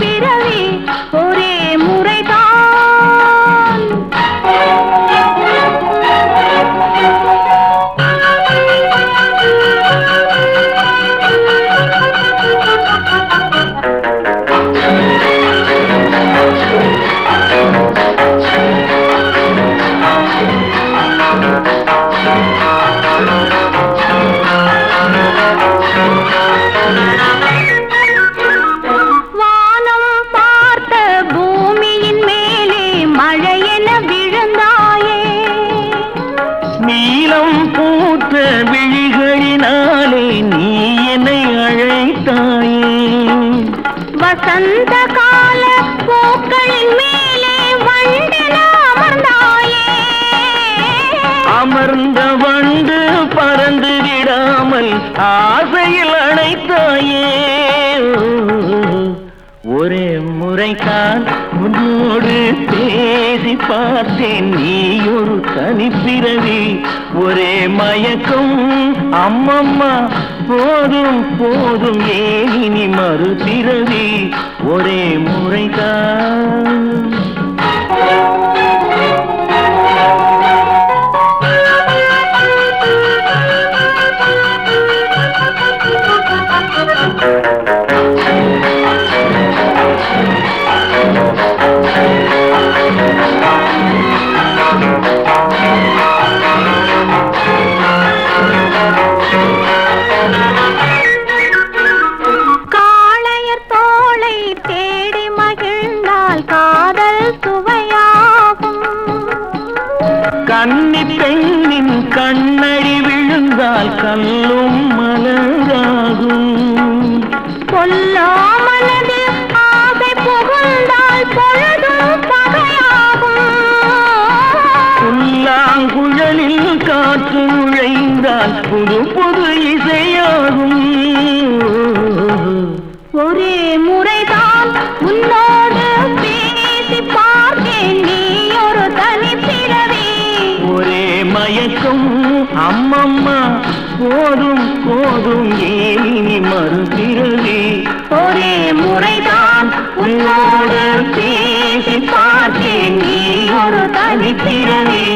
பிற அந்த விழிகளினாலே நீ என்னை அழைத்தாயே. வசந்த கால பூக்களின் மேலே அமர்ந்தாயே. அமர்ந்த வண்டு பறந்து விடாமல் ஆசையில் அழைத்தாயே பார்த்தேன் நீ ஒரு தனிப்பிறவி ஒரே மயக்கம் அம்மம்மா போதும் போதும் ஏன் இனி மறுபிறவி ஒரே முறைதான் Thank you. கன்னி பெண்ணின் கண்ணடி விழுந்தால் கல்லும் மலராகும். கொல்லாமனதில் ஆசை புகுந்தால் பொழுதும் பகையாகும். புல்லாங்குழலில் காற்று நுழைந்தால் புது புது இசையாகும் அம்மம்மா போதும் போதும் ஏனி மறுபிறவி ஒரே முறைதான் உன்னோடு பேசி பார்த்தேன் நீ ஒரு தனிப்பிறவி